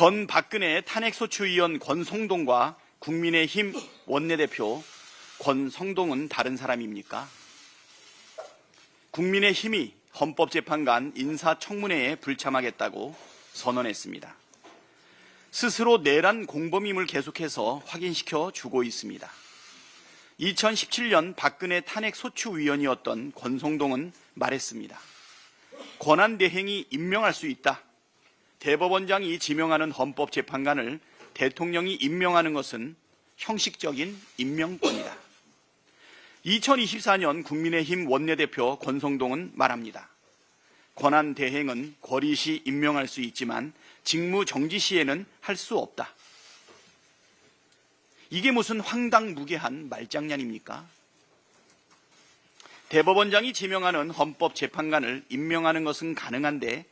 전 박근혜 탄핵소추위원 권성동과 국민의힘 원내대표 권성동은 다른 사람입니까? 국민의힘이 헌법재판관 인사청문회에 불참하겠다고 선언했습니다. 스스로 내란 공범임을 계속해서 확인시켜 주고 있습니다. 2017년 박근혜 탄핵소추위원이었던 권성동은 말했습니다. 권한대행이 임명할 수 있다. 대법원장이 지명하는 헌법재판관을 대통령이 임명하는 것은 형식적인 임명권이다. 2024년 국민의힘 원내대표 권성동은 말합니다. 권한 대행은 거리 시 임명할 수 있지만 직무 정지 시에는 할 수 없다. 이게 무슨 황당무계한 말장난입니까? 대법원장이 지명하는 헌법재판관을 임명하는 것은 가능한데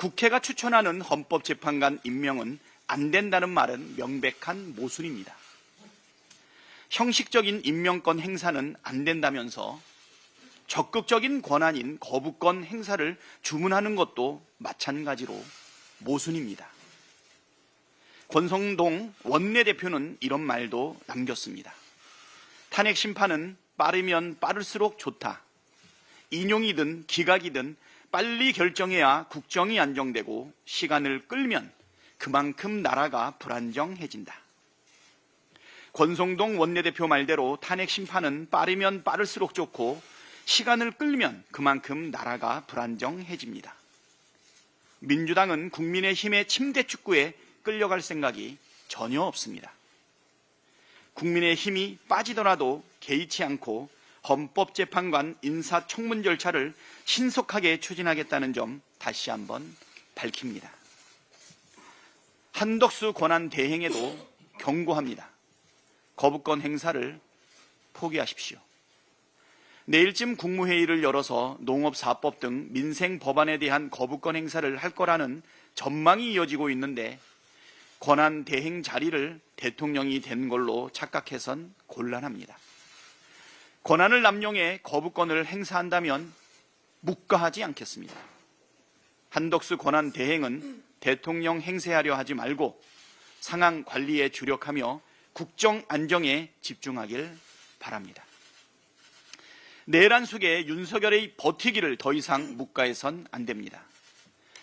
국회가 추천하는 헌법재판관 임명은 안 된다는 말은 명백한 모순입니다. 형식적인 임명권 행사는 안 된다면서 적극적인 권한인 거부권 행사를 주문하는 것도 마찬가지로 모순입니다. 권성동 원내대표는 이런 말도 남겼습니다. 탄핵 심판은 빠르면 빠를수록 좋다. 인용이든 기각이든 빨리 결정해야 국정이 안정되고 시간을 끌면 그만큼 나라가 불안정해진다. 권성동 원내대표 말대로 탄핵 심판은 빠르면 빠를수록 좋고 시간을 끌면 그만큼 나라가 불안정해집니다. 민주당은 국민의 힘의 침대 축구에 끌려갈 생각이 전혀 없습니다. 국민의 힘이 빠지더라도 개의치 않고 헌법재판관 인사청문 절차를 신속하게 추진하겠다는 점 다시 한번 밝힙니다. 한덕수 권한 대행에도 경고합니다. 거부권 행사를 포기하십시오. 내일쯤 국무회의를 열어서 농업사법 등 민생 법안에 대한 거부권 행사를 할 거라는 전망이 이어지고 있는데 권한 대행 자리를 대통령이 된 걸로 착각해선 곤란합니다. 권한을 남용해 거부권을 행사한다면 묵과하지 않겠습니다. 한덕수 권한 대행은 대통령 행세하려 하지 말고 상황 관리에 주력하며 국정 안정에 집중하길 바랍니다. 내란 속에 윤석열의 버티기를 더 이상 묵과해선 안 됩니다.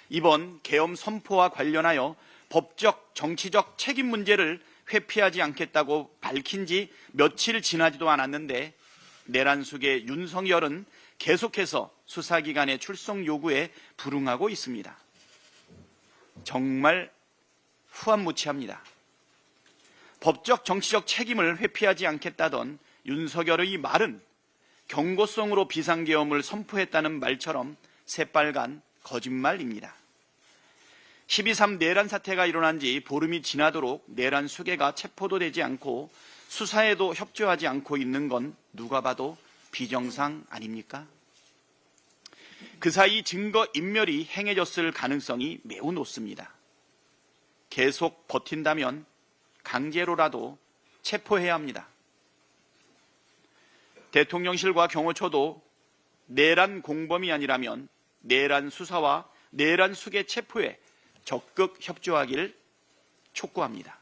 이번 계엄 선포와 관련하여 법적, 정치적 책임 문제를 회피하지 않겠다고 밝힌 지 며칠 지나지도 않았는데 내란 속의 윤석열은 계속해서 수사기관의 출석 요구에 불응하고 있습니다. 정말 후한무치합니다. 법적 정치적 책임을 회피하지 않겠다던 윤석열의 말은 경고성으로 비상계엄을 선포했다는 말처럼 새빨간 거짓말입니다. 12.3 내란 사태가 일어난 지 보름이 지나도록 내란 수계가 체포도 되지 않고 수사에도 협조하지 않고 있는 건 누가 봐도 비정상 아닙니까? 그 사이 증거 인멸이 행해졌을 가능성이 매우 높습니다. 계속 버틴다면 강제로라도 체포해야 합니다. 대통령실과 경호처도 내란 공범이 아니라면 내란 수사와 내란 수계 체포에 적극 협조하길 촉구합니다.